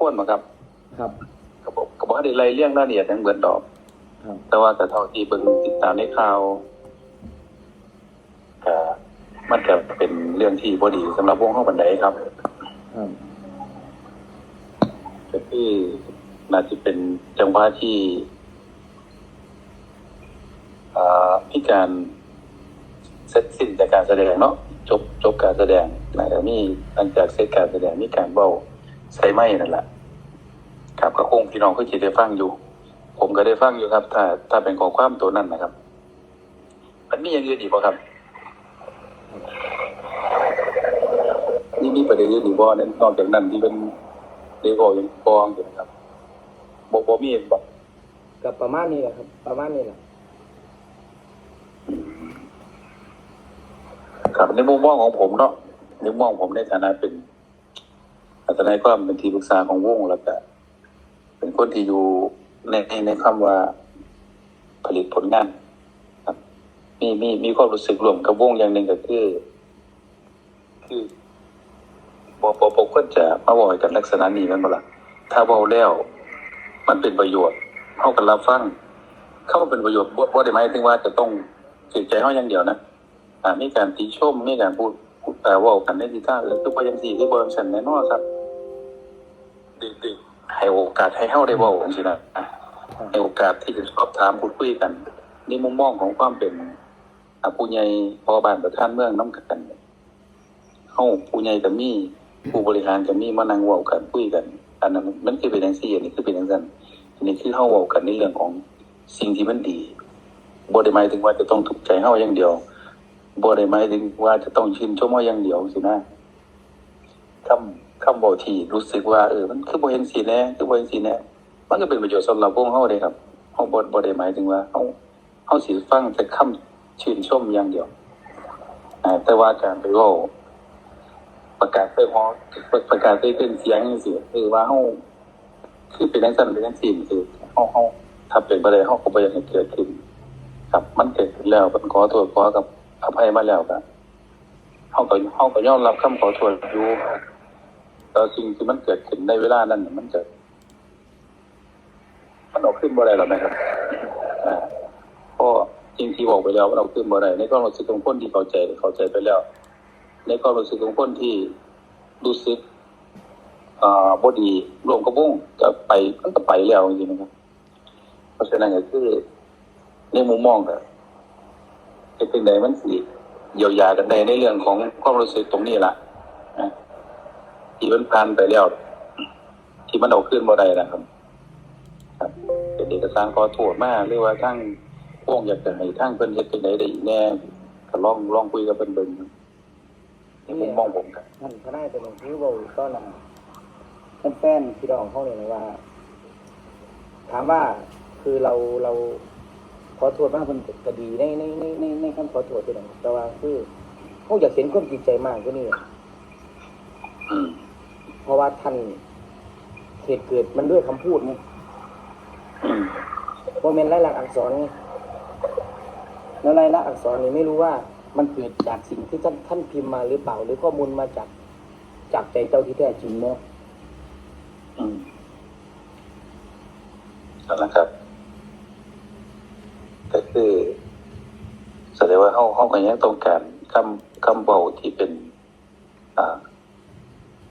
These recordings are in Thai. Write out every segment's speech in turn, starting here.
คนมาครับ ครับก็บอกก็บอกให้ได้ไล่เรื่องรายละเอียดทั้งเบิดดอก ครับ แต่ว่าแต่เท่าที่เบิ่งติดตามในข่าวก็มันก็เป็นเรื่องที่บ่ดีสำหรับวงเฮาบันไดครับ ครับ ก็คือน่าจะเป็นจังหวะที่อ่ามีการเสร็จสิ้นจากการแสดงเนาะจบจบการแสดงน่าจะมีหลังจากเสร็จการแสดงมีการเบ้า ใส่ไม้นั่นแหละครับก็คงพี่น้องก็จะได้ฟังอยู่ ผมก็ได้ฟังอยู่ครับ ถ้า ถ้าเป็นข้อความตัวนั้นนะครับ มันมีอย่างอื่นอีกบ่ครับนี่มีประเด็นอื่นอีกบ่นั้นนอกจากนั้นที่เป็นเรียกว่าอย่างบองอยู่นะครับบ่บ่มีบ่กับประมาณนี้แหละครับ ประมาณนี้แหละครับในมุมมองของผมเนาะในมุมมองผมในฐานะเป็น อาจารย์ก็เป็นที่ปรึกษาของวงแล้วก็เป็นคนที่อยู่ในในคำว่าผลิตผลงานครับ มีมีมีความรู้สึกร่วมกับวงอย่างหนึ่งก็คือ คือบ่บ่บ่ควรจะมาบอกกันลักษณะนี้มันบ่ล่ะถ้าเว้าแล้ว มันเป็นประโยชน์เฮาก็รับฟังเข้ามาเป็นประโยชน์บ่บ่ได้ไหมถึงว่าจะต้องถือใจเฮาอย่างเดียวนะอ่ามีการติชมมีการพูดแต่ว่ากันในทิศทางอื่นคือบ่ยังสี่คือบ่ฉันแน่นอนครับ ดึกๆให้โอกาสให้เฮาได้เว้าจังซี่นะให้โอกาสที่จะสอบถามพูดคุยกันนี่มุมมองของความเป็นผู้ใหญ่พอบ้านประธานเมืองนํกันเฮาผู้ใหญ่ก็มีผู้บริหารก็มีมานั่งเว้ากันคุยกัน อันนั้นมันคือเป็นจังซี่อันนี้คือเป็นจังซั่นอันนี้คือเฮาเว้ากันในเรื่องของสิ่งที่มันดีบ่ได้หมายถึงว่าจะต้องถูกใจเฮาอย่างเดียวบ่ได้หมายถึงว่าจะต้องชื่นชมว่าอย่างเดียวสินะคำ คำบอกที่รู้สึกว่าเออมันคือบ่เห็นสีแน่คือบ่เห็นสีแน่มันก็เป็นประโยชน์สำหรับพวกเฮาเด้ครับเฮาบ่บ่ได้หมายถึงว่าเฮาเฮาสิฟังแต่คำชื่นชมอย่างเดียวแต่ว่าการไปว้าประกาศไปฮอประกาศไปเป็นเสียงจังซี่คือว่าเฮาคือเป็นจังซั่นเป็นจังซี่คือเฮาเฮาถ้าเป็นบ่ได้เฮาก็บ่อยากให้เกิดขึ้น ครับ มันเกิดขึ้นแล้วมันขอโทษขอกับอภัยมาแล้วก็เฮาก็เฮาก็ยอมรับคำขอโทษอยู่ แต่สิ่งที่มันเกิดขึ้นในเวลานั้นน่ะมันเกิดมันออกขึ้นบ่ได้หรอกนะครับเพราะจริงที่บอกไปแล้วมันเออกขึ้นบ่ได้ในความรู้สึกของคนที่เข้าใจเข้าใจไปแล้ว ในความรู้สึกของคนที่รู้สึกอ่าบ่ดีรวมกับวงก็ไปมันก็ไปแล้วจริงๆนะครับเพราะฉะนั้นก็คือในมุมมองก็จะเป็นใดมันสิเยียวยากันได้ในเรื่องของความรู้สึกตรงนี้ล่ะนะ ที่มันผ่านไปแล้ว ที่มันเอาขึ้นบ่ได้นะครับ ครับเป็นเอกสารขอโทษมาหรือว่าทั้งพวกอยากจะให้ทั้งเพิ่นเฮ็ดจังไดได้อีกแน่ก็ลองลองคุยกับเพิ่นเบิ่งในมุมมองผมครับท่านทนายตัวหนึ่งคือบอกตอนนั้นแฟนๆพี่น้องเขาเนี่ยนะว่า ถามว่าคือเราเราขอโทษมากมันก็ดีในในในในในคำขอโทษตัวนั้นแต่ว่าคือเขาอยากเห็นความจริงใจมากกว่านี้อืมเพ ราะว่าท่านเหตุเกิดมันด้วยคำพูดไงอืมโมเมนต์ลายลักษณ์อักษรไงแล้วลายลักษณ์อักษรนี่ไม่รู้ว่ามันเกิดจากสิ่งที่ท่านท่านพิมพ์มาหรือเปล่า หรือข้อมูลมาจากจากใจเจ้าที่แท้จริงเนาะอืมนั่นแหละครับ ก็คือแสดงว่าเขาเขาก็ยังต้องการคำคำเบาที่เป็น อ่า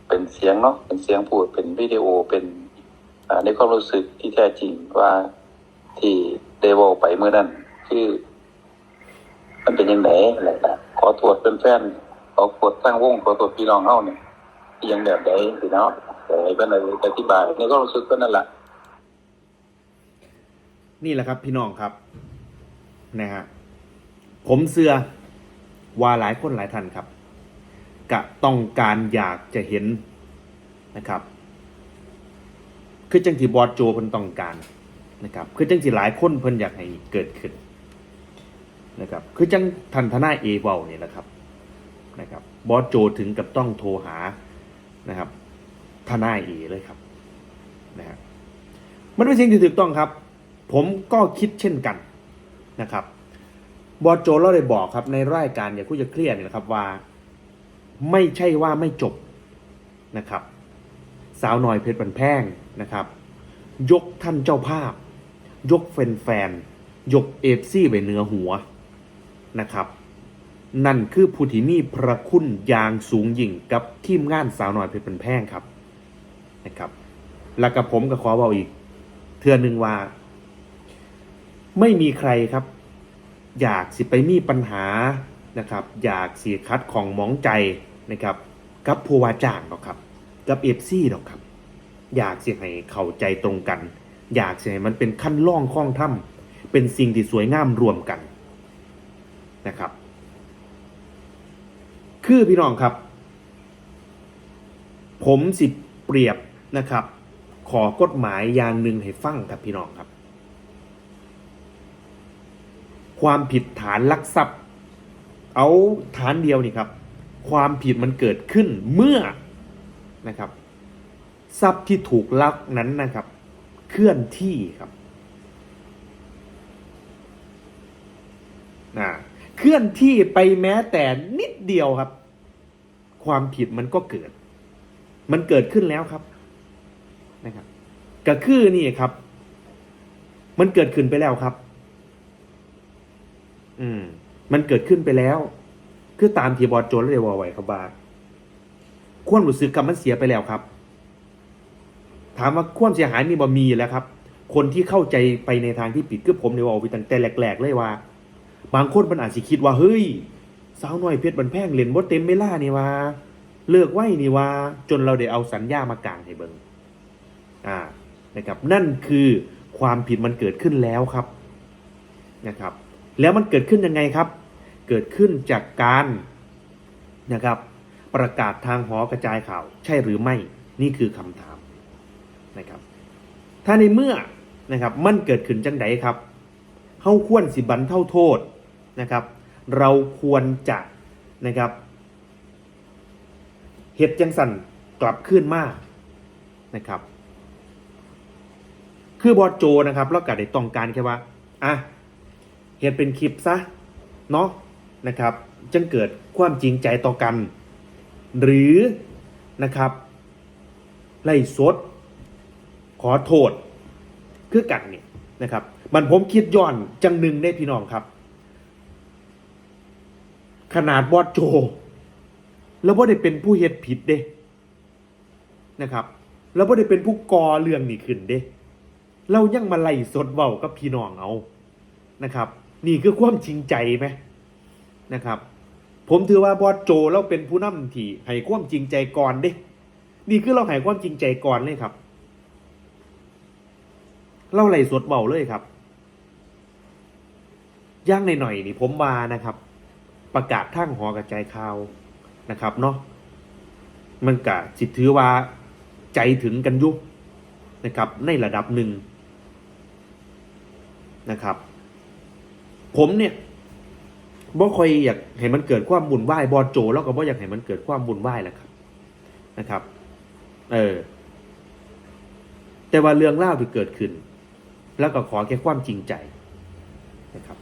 เป็นเสียงเนาะเป็นเสียงพูดเป็นวิดีโอเป็นในความรู้สึกที่แท้จริงว่าที่ได้เวาไปเมื่อนั้นคือ มันเป็นยังไงอะไรนะขอตรวจเป็นแฟนขอตรวจตั้งวงขอตรวจพี่น้องเฮาเนี่ยยังแบบใดสิเนาะแต่ให้เป็นอะไรอธิบายในความรู้สึกก็นั่นแหละนี่แหละครับพี่น้องครับนะฮะผมเสือว่าหลายคนหลายท่านครับ กะต้องการอยากจะเห็นนะครับ คือจังที่บอสโจเพิ่นต้องการนะครับ คือจังที่หลายคนเพิ่นอยากให้เกิดขึ้นนะครับ คือจังทันทนาเอเวาเนี่ยแหละครับนะครับบอสโจถึงกับต้องโทรหานะครับทนายเอเลยครับนะฮะมันเป็นสิ่งที่ถูกต้องครับ ผมก็คิดเช่นกันนะครับบอสโจเราได้บอกครับในรายการอย่าคุยจะเครียดนี่ยนะครับว่า ไม่ใช่ว่าไม่จบนะครับ สาวหน้อยเพชรบันแพงนะครับ ยกท่านเจ้าภาพ ยกแฟนๆยกเอฟซีไปเหนือหัวนะครับ นั่นคือผู้ที่มีพระคุณอย่างสูงยิ่งกับทีมงานสาวหน้อยเพชรบันแพงครับนะครับแล้วกับผมก็ขอบอกอีก เทือนหนึ่งว่า ไม่มีใครครับ อยากสิไปมีปัญหานะครับ อยากสีคัดของมองใจ นะครับ กับผู้ว่าจ้างหรอกครับ กับเอฟซีหรอกครับ อยากสิให้เข้าใจตรงกัน อยากสิให้มันเป็นขั้นล่องข้องถ้ำเป็นสิ่งที่สวยงามรวมกันนะครับ คือพี่น้องครับ ผมสิเปรียบนะครับ ขอกฎหมายอย่างหนึ่งให้ฟังครับพี่น้องครับ ความผิดฐานลักทรัพย์ เอาฐานเดียวนี่ครับ ความผิดมันเกิดขึ้นเมื่อนะครับ ทรัพย์ที่ถูกลักนั้นนะครับ เคลื่อนที่ครับนะเคลื่อนที่ไปแม้แต่นิดเดียวครับ ความผิดมันก็เกิด มันเกิดขึ้นแล้วครับนะครับก็คือนี่ครับ มันเกิดขึ้นไปแล้วครับ อืม มันเกิดขึ้นไปแล้ว คือตามที่บอดโจนเลยว่าไว้ครับว่าความรู้สึกกับมันเสียไปแล้วครับ ถามว่าความเสียหายมีบ่มีแล้วครับ คนที่เข้าใจไปในทางที่ผิดคือผมในว่าเอาไปตั้งแต่แรกๆเลยว่า บางคนมันอาจจะคิดว่าเฮ้ยสาวน้อยเพชรบันแพงเล่นบ่เต็มเวลานี่ว่า เลิกไว้นี่ว่า จนเราได้เอาสัญญามากางให้เบิงอ่านะครับ นั่นคือความผิดมันเกิดขึ้นแล้วครับนะครับ แล้วมันเกิดขึ้นยังไงครับ เกิดขึ้นจากการนะครับประกาศทางหอกระจายข่าว ใช่หรือไม่นี่คือคำถามนะครับถ้าในเมื่อนะครับมันเกิดขึ้นจังไดครับเฮาควรสิบันเท่าโทษนะครับ เราควรจะนะครับเหตุจังสันกลับขึ้นมากนะครับ คือบอโจนะครับเราก็ได้ต้องการแค่ว่าอะเห็นเป็นคลิปซะเนาะ นะครับ จึงเกิดความจริงใจต่อกัน หรือนะครับไล่สด ขอโทษคือกันเนี่ยนะครับ มันผมคิดย้อนจังหนึ่งได้พี่น้องครับ ขนาดบอสโจ แล้วว่าได้เป็นผู้เฮ็ดผิดเด้นะครับ แล้วว่าได้เป็นผู้ก่อเรื่องนี้ขึ้นเด้เรายังมาไล่สดเว้ากับพี่น้องเอานะครับ นี่คือความจริงใจไหม นะครับ ผมถือว่าบอสโจเราเป็นผู้นำที่ให้ความจริงใจก่อนเด้นี่คือเราให้ความจริงใจก่อนเลยครับเราไล่สดเบาเลยครับย่างหน่อยๆนี่ผมมานะครับ ประกาศทั้งหอกระจายข่าวนะครับเนาะมันกะจิตถือว่าใจถึงกันยุนะครับ ในระดับหนึ่งนะครับ ผมเนี่ย บ่ค่อยอยากให้มันเกิดความบุญไหวบอโจ แล้วก็บ่อยากให้มันเกิดความบุญไหวแหละครับนะครับ เออ แต่ว่าเรื่องเล่าที่เกิดขึ้น แล้วก็ขอแค่ความจริงใจนะครับ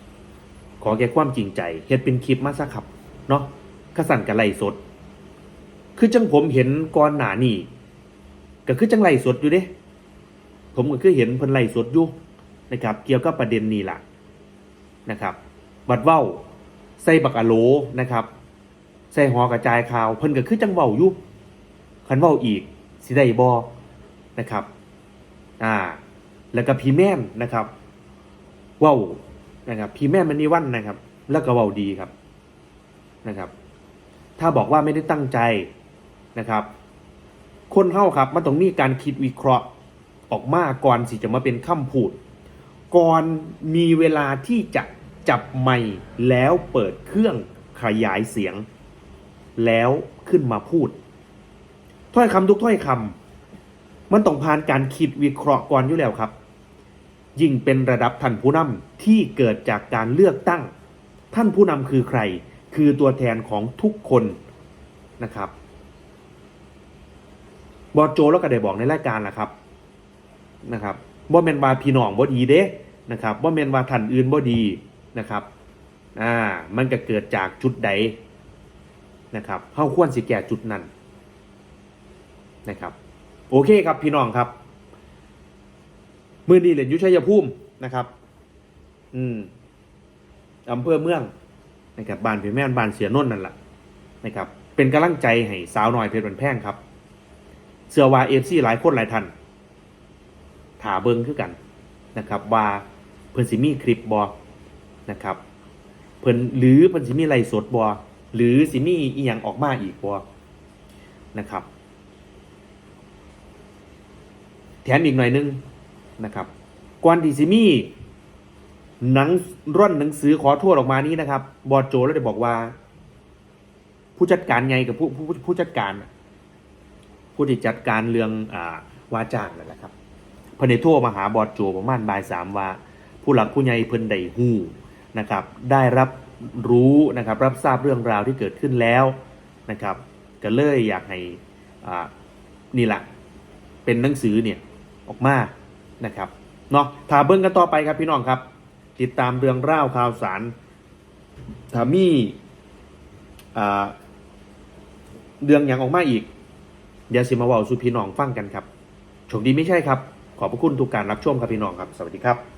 ขอแค่ความจริงใจเฮ็ดเป็นคลิปมาซะครับเนาะขสั่นกับไล่สด คือจังผมเห็นก่อนหนานี่ก็คือจังไล่สดอยู่เด้ ผมก็คือเห็นเพิ่นไล่สดอยู่นะครับ เกี่ยวกับประเด็นนี้ล่ะนะครับ บัดเว้า ใส่บักอะโลนะครับ ใส่หอกระจายข่าว เพิ่นก็คือจังเว้าอยู่คันเว้าอีกสิได้บ่นะครับ อ่า แล้วก็พี่แม่นนะครับเว้านะครับ พี่แม่นมันนี่วันนะครับ แล้วก็เว้าดีครับนะครับ ถ้าบอกว่าไม่ได้ตั้งใจนะครับ คนเฮาครับมันต้องมีการคิดวิเคราะห์ออกมาก่อนสิจะมาเป็นคำพูด ก่อนมีเวลาที่จะ จับไมค์แล้วเปิดเครื่องขยายเสียง แล้วขึ้นมาพูด ถ้อยคำทุกถ้อยคำมันต้องผ่านการคิดวิเคราะห์ก่อนอยู่แล้วครับ ยิ่งเป็นระดับท่านผู้นำที่เกิดจากการเลือกตั้ง ท่านผู้นำคือใคร คือตัวแทนของทุกคนนะครับบอโจแล้วก็ได้บอกในรายการแหละครับนะครับบ่แมนว่าพี่น้องบ่ดีเด้นะครับบ่แมนว่าท่านอื่นบ่ดี นะครับอ่ามันก็เกิดจากจุดใดนะครับเฮาควรสิแก้จุดนั้นนะครับ โอเคครับพี่น้องครับมือดีเหรียญยุชัยภูมินะครับ อืมอำเภอเมืองนะครับบ้านพี่แม่นบ้านเสียนนท์นั่นแหละนะครับ เป็นกำลังใจให้สาวน้อยเพชรบันแพงครับ เสือวาเอฟซีหลายคนหลายท่านถาเบิงคือกันนะครับ ว่าเพิ่นสิมีคลิปบอ นะครับ เพิ่นหรือเพิ่นสิมีไลสดบอหรือสิมีอีหยังออกมาอีกบอนะครับ แถมอีกหน่อยนึงนะครับก่อนที่สิมีหนังร่อนหนังสือขอโทษออกมานี้นะครับ บอสโจแล้วได้บอกว่า ผู้จัดการไงกับผู้ผู้ผู้จัดการ ผู้ที่จัดการเรื่องอ่าวาจ้างนั่นแหละครับเพิ่นได้โทรมาหาบอสโจประมาณบ่ายสามว่า ผู้หลักผู้ใหญ่เพิ่นได้ฮู้ นะครับได้รับรู้นะครับรับทราบเรื่องราวที่เกิดขึ้นแล้วนะครับก็เลยอยากให้นี่แหละเป็นหนังสือเนี่ยออกมานะครับเนาะถาเบิ้งกันต่อไปครับพี่น้องครับ ติดตามเรื่องราวข่าวสารถามีเรื่องอย่างออกมาอีกอย่าสิมาว่าสู่พี่น้องฟังกันครับโชคดีไม่ใช่ครับ ขอบพระคุณทุกการรับชมครับพี่น้องครับ สวัสดีครับ